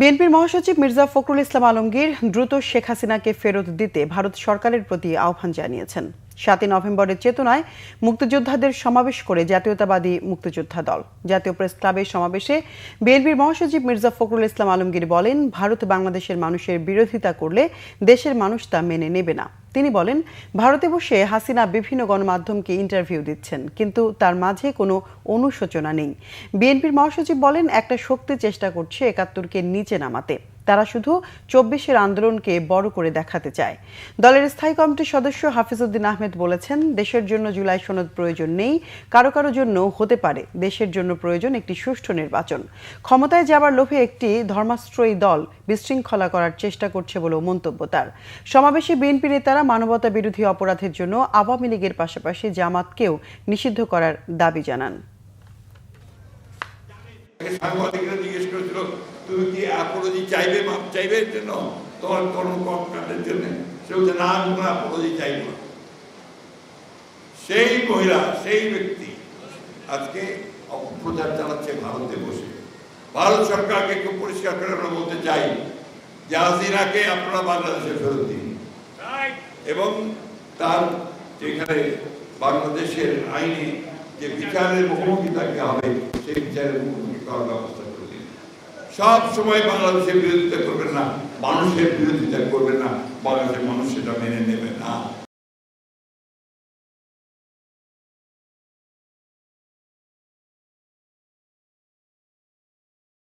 বিএনপির মহাসচিব মির্জা ফখরুল ইসলাম আলমগীর দ্রুত শেখ হাসিনাকে ফেরত দিতে ভারত সরকারের প্রতি আহ্বান জানিয়েছেন। সাতই নভেম্বরের চেতনায় মুক্তিযোদ্ধাদের সমাবেশ করে জাতীয়তাবাদী মুক্তিযোদ্ধা দল। জাতীয় প্রেস ক্লাবের সমাবেশে বিএনপির মহাসচিব মির্জা ফখরুল ইসলাম আলমগীর বলেন, ভারত বাংলাদেশের মানুষের বিরোধিতা করলে দেশের মানুষ তা মেনে নেবে না। তিনি বলেন, ভারতে বসে হাসিনা বিভিন্ন গণমাধ্যমকে ইন্টারভিউ দিচ্ছেন, কিন্তু তার মাঝে কোনো অনুশোচনা নেই। বিএনপির মহাসচিব বলেন, একটা শক্তি চেষ্টা করছে একাত্তরকে নিচে নামাতে। তারা শুধু চব্বিশের আন্দোলনকে বড় করে দেখাতে চায়। দলের স্থায়ী কমিটির সদস্য হাফিজউদ্দিন আহমেদ বলেছেন, দেশের জন্য জুলাই সনদ প্রয়োজন নেই, কারও কারও জন্য হতে পারে। দেশের জন্য প্রয়োজন একটি সুষ্ঠু নির্বাচন। ক্ষমতায় যাবার লোভে একটি ধর্মাশ্রয়ী দল বিশৃঙ্খলা করার চেষ্টা করছে বলেও মন্তব্য তার। সমাবেশে বিএনপি নেতারা মানবতা বিরোধী অপরাধের জন্য আওয়ামী লীগের পাশাপাশি জামাতকেও নিষিদ্ধ করার দাবি জানান। সাংবাদিকরা জিজ্ঞেস করেছিল তুমি কি আপলোজি চাইবে মাপ চাইবে জন্য? তোমার কর্মকর্তাদের জন্য? সে বলছে না আমি কোনো আপলোজি চাইব না। সেই মহিলা সেই ব্যক্তি আজকে অপপ্রচার চালাচ্ছে ভারতে বসে। ভারত সরকারকে খুব পরিষ্কার করে আমরা বলতে চাই যে হাসিনাকে আপনারা বাংলাদেশে ফেরত দিন। এবং তার যেখানে বাংলাদেশের আইনে যে বিচারের মুখোমুখি তাকে হবে, সেই বিচারের মুখোমুখি করার ব্যবস্থা করে দিন। সব সময় বাংলাদেশের বিরোধিতা করবেন না, মানুষের বিরোধিতা করবেন না, বাংলাদেশের মানুষ সেটা মেনে নেবে না।